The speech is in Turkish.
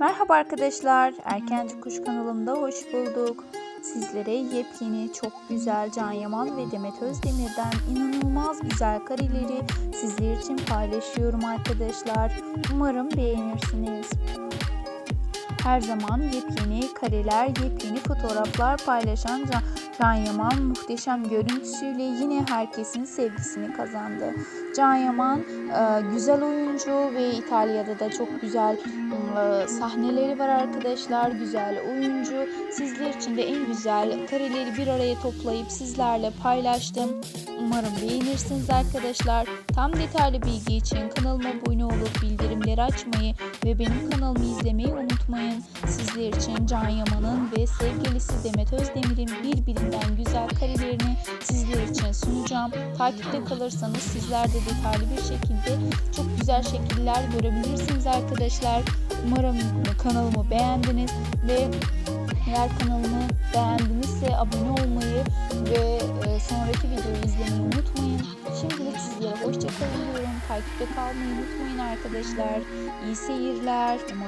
Merhaba arkadaşlar, Erkenci Kuş kanalımda hoş bulduk. Sizlere yepyeni, çok güzel Can Yaman ve Demet Özdemir'den inanılmaz güzel kareleri sizler için paylaşıyorum arkadaşlar. Umarım beğenirsiniz. Her zaman yepyeni kareler, yepyeni fotoğraflar paylaşan Can, Yaman muhteşem görüntüsüyle yine herkesin sevgisini kazandı. Can Yaman e, güzel oyuncu ve İtalya'da da çok güzel e, sahneleri var arkadaşlar. Güzel oyuncu. Sizler için de en güzel kareleri bir araya toplayıp sizlerle paylaştım. Umarım beğenirsiniz arkadaşlar. Tam detaylı bilgi için kanalıma abone olup bildirimleri açmayı ve benim kanalımı izlemeyi unutmayın. Sizler için Can Yaman'ın ve sevgilisi Demet Özdemir'in birbirinden güzel karelerini sizler için sunacağım. Takipte kalırsanız sizler de detaylı bir şekilde çok güzel şekiller görebilirsiniz arkadaşlar. Umarım kanalımı beğendiniz ve eğer kanalımı beğendinizse abone olmayı ve e, sonraki videoyu izlemeyi unutmayın. Şimdilik sizlere hoşçakalın. Takipte kalmayı unutmayın arkadaşlar. İyi seyirler. Umarım